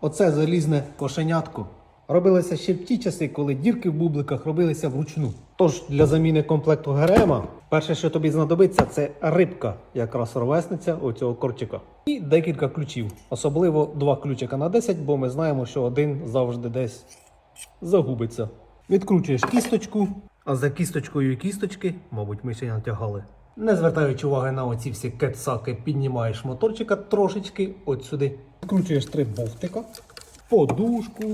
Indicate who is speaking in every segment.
Speaker 1: Оце залізне кошенятко. Робилося ще в ті часи, коли дірки в бубликах робилися вручну. Тож для заміни комплекту ГРМа, перше, що тобі знадобиться, це рибка, якраз ровесниця оцього корчика. І декілька ключів, особливо два ключика на 10, бо ми знаємо, що один завжди десь загубиться. Відкручуєш кісточку, а за кісточкою кісточки, мабуть, ми ще й натягали. Не звертаючи уваги на оці всі кетсаки, піднімаєш моторчика трошечки от сюди. Відкручуєш три болтика, подушку.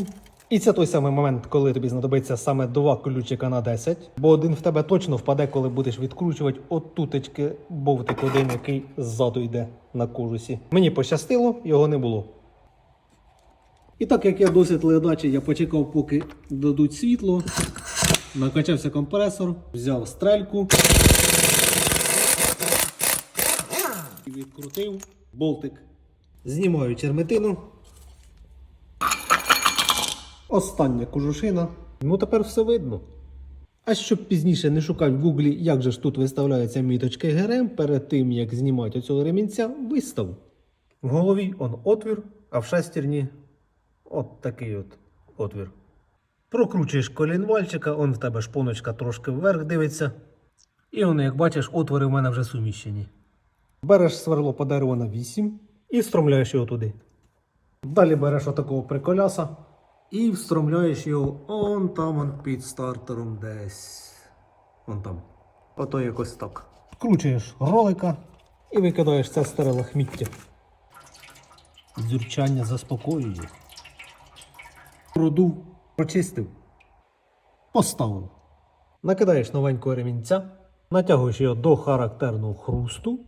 Speaker 1: І це той самий момент, коли тобі знадобиться саме два ключика на 10, бо один в тебе точно впаде, коли будеш відкручувати отутечки болтик один, який ззаду йде на кожусі. Мені пощастило, його не було. І так як я досить ледачий, я почекав, поки дадуть світло. Накачався компресор, взяв стрельку. І відкрутив болтик. Знімаю черметину. Остання кожушина. Ну тепер все видно. А щоб пізніше не шукати в гуглі, як же ж тут виставляються міточки ГРМ, перед тим як знімати оцього ремінця, вистав. В голові он отвір, а в шестерні от такий от отвір. Прокручуєш колінвальчика, он в тебе шпоночка трошки вверх дивиться. І он, як бачиш, отвори в мене вже суміщені. Береш сверло по дереву на 8 і встромляєш його туди. Далі береш отакого приколяса і встромляєш його он там он під стартером десь. Вон там. Ото якось так. Вкручуєш ролика і викидаєш це старе лахміття. Дзюрчання заспокоює. Продув, прочистив, поставив. Накидаєш новенького ремінця, натягуєш його до характерного хрусту,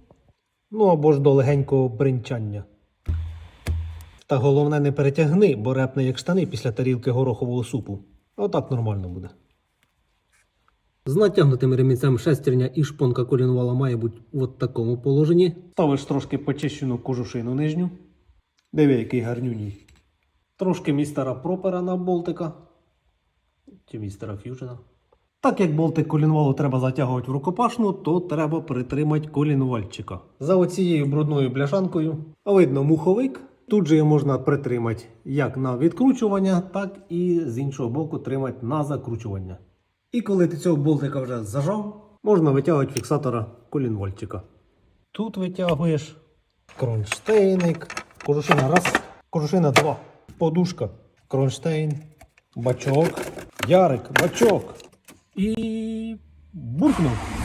Speaker 1: ну або ж до легенького бринчання. Та головне не перетягни, бо репне як штани після тарілки горохового супу. Отак нормально буде. З натягнутим ремінцем шестерня і шпонка колінвала має бути в такому положенні. Ставиш трошки почищену кожушину нижню. Диви, який гарнюній. Трошки містера пропера на болтика. Чи містера ф'южена. Так як болтик колінвалу треба затягувати в рукопашну, то треба притримати колінвальчика. За оцією брудною бляшанкою видно муховик. Тут же його можна притримати як на відкручування, так і з іншого боку тримати на закручування. І коли ти цього болтика вже зажав, можна витягувати фіксатора колінвальчика. Тут витягуєш кронштейник, кожушина раз, кожушина два, подушка, кронштейн, бачок, ярик, бачок. І буркнув.